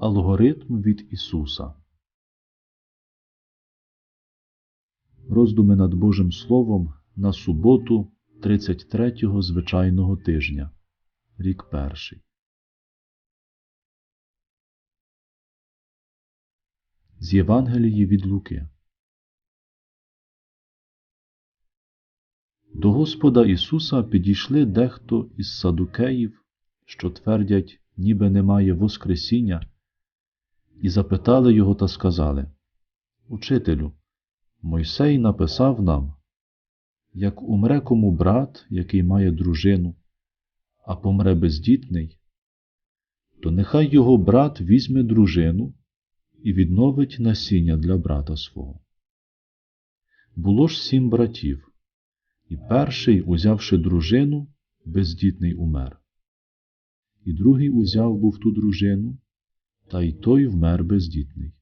Алгоритм від Ісуса. Роздуми над Божим Словом на суботу 33-го звичайного тижня. Рік перший. З Євангелії від Луки. До Господа Ісуса підійшли дехто із садукеїв, що твердять, ніби немає Воскресіння, і запитали його та сказали Учителю, Мойсей написав нам, як умре кому брат, який має дружину, а помре бездітний, то нехай його брат візьме дружину і відновить насіння для брата свого. Було ж сім братів, і перший, узявши дружину, бездітний умер. І другий узяв був ту дружину, та й той вмер бездітний.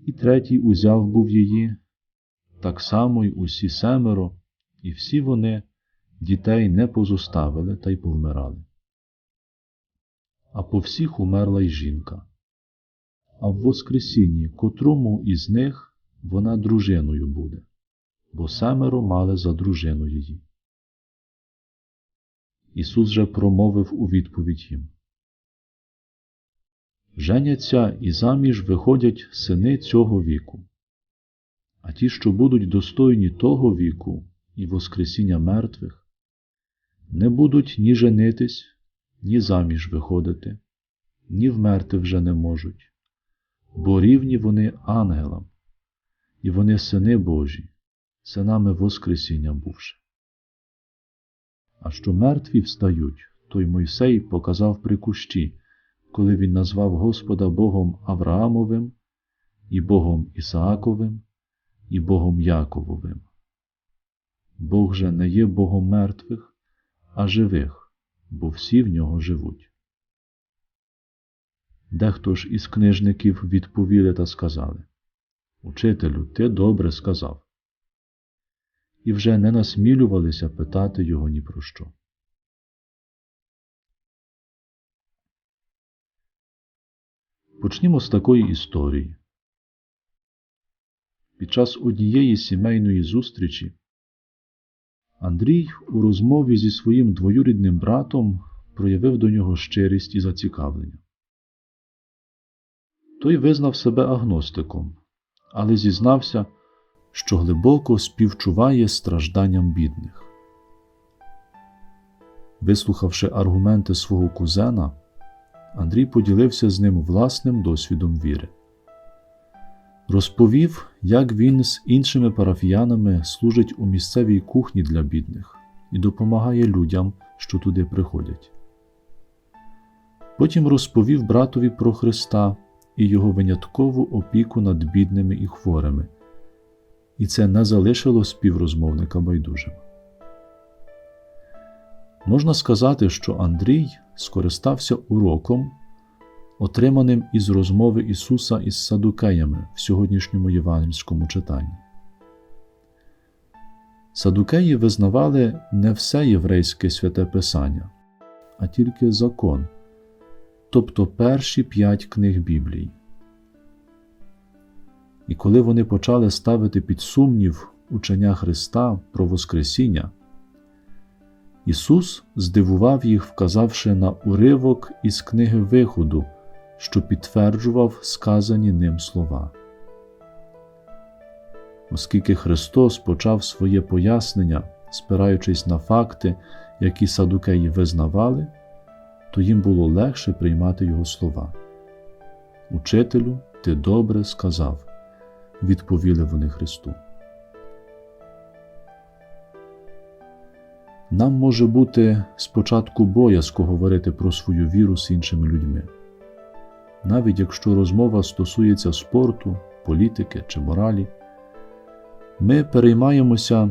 І третій узяв був її, так само й усі семеро, і всі вони дітей не позоставили та й повмирали. А по всіх умерла й жінка. А в Воскресінні котрому із них вона дружиною буде, бо семеро мали за дружину її. Ісус же промовив у відповідь їм. Женяться і заміж виходять сини цього віку, а ті, що будуть достойні того віку і Воскресіння мертвих, не будуть ні женитись, ні заміж виходити, ні вмерти вже не можуть, бо рівні вони ангелам, і вони сини Божі, синами Воскресіння бувши. А що мертві встають, той Мойсей показав при кущі, коли він назвав Господа Богом Авраамовим, і Богом Ісааковим, і Богом Якововим. Бог же не є Богом мертвих, а живих, бо всі в нього живуть. Дехто ж із книжників відповіли та сказали Учителю, ти добре сказав. І вже не насмілювалися питати його ні про що. Почнімо з такої історії. Під час однієї сімейної зустрічі Андрій у розмові зі своїм двоюрідним братом проявив до нього щирість і зацікавлення. Той визнав себе агностиком, але зізнався, що глибоко співчуває стражданням бідних. Вислухавши аргументи свого кузена, Андрій поділився з ним власним досвідом віри. Розповів, як він з іншими парафіянами служить у місцевій кухні для бідних і допомагає людям, що туди приходять. Потім розповів братові про Христа і його виняткову опіку над бідними і хворими, і це не залишило співрозмовника байдужим. Можна сказати, що Андрій скористався уроком, отриманим із розмови Ісуса із Садукеями в сьогоднішньому євангельському читанні. Садукеї визнавали не все єврейське святе Писання, а тільки закон, тобто перші п'ять книг Біблії. І коли вони почали ставити під сумнів учення Христа про Воскресіння, Ісус здивував їх, вказавши на уривок із книги Виходу, що підтверджував сказані ним слова. Оскільки Христос почав своє пояснення, спираючись на факти, які садукеї визнавали, то їм було легше приймати Його слова. Учителю, ти добре сказав, відповіли вони Христу. Нам може бути спочатку боязко говорити про свою віру з іншими людьми, навіть якщо розмова стосується спорту, політики чи моралі, ми переймаємося,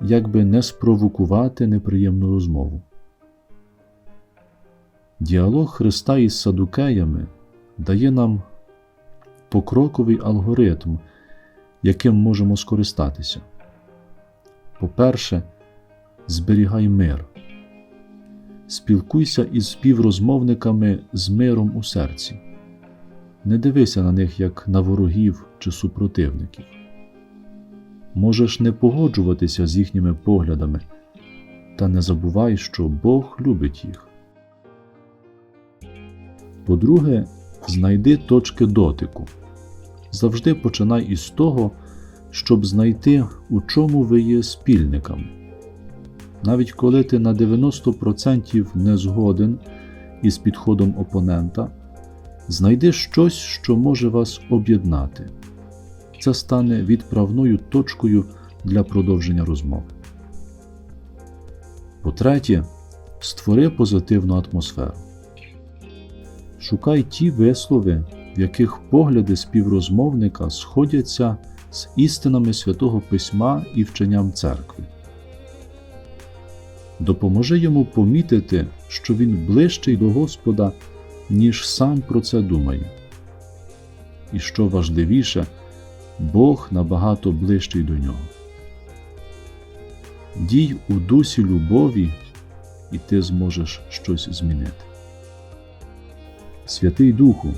як би не спровокувати неприємну розмову. Діалог Христа із Садукеями дає нам покроковий алгоритм, яким можемо скористатися. По-перше, зберігай мир. Спілкуйся із співрозмовниками з миром у серці, Не дивися на них як на ворогів чи супротивників. Можеш не погоджуватися з їхніми поглядами, та не забувай, що Бог любить їх. По-друге, знайди точки дотику. Завжди починай із того, щоб знайти, у чому ви є спільниками. Навіть коли ти на 90% не згоден із підходом опонента, знайди щось, що може вас об'єднати. Це стане відправною точкою для продовження розмови. По-третє, створи позитивну атмосферу. Шукай ті вислови, в яких погляди співрозмовника сходяться з істинами Святого Письма і вченням церкви. Допоможи йому помітити, що він ближчий до Господа, ніж сам про це думає. І що важливіше, Бог набагато ближчий до нього. Дій у дусі любові, і ти зможеш щось змінити. Святий Духу,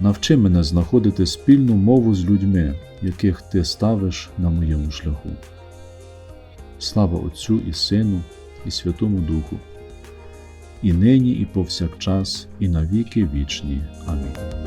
навчи мене знаходити спільну мову з людьми, яких ти ставиш на моєму шляху. Слава Отцю і Сину, і Святому Духу, і нині, і повсякчас, і навіки вічні. Амінь.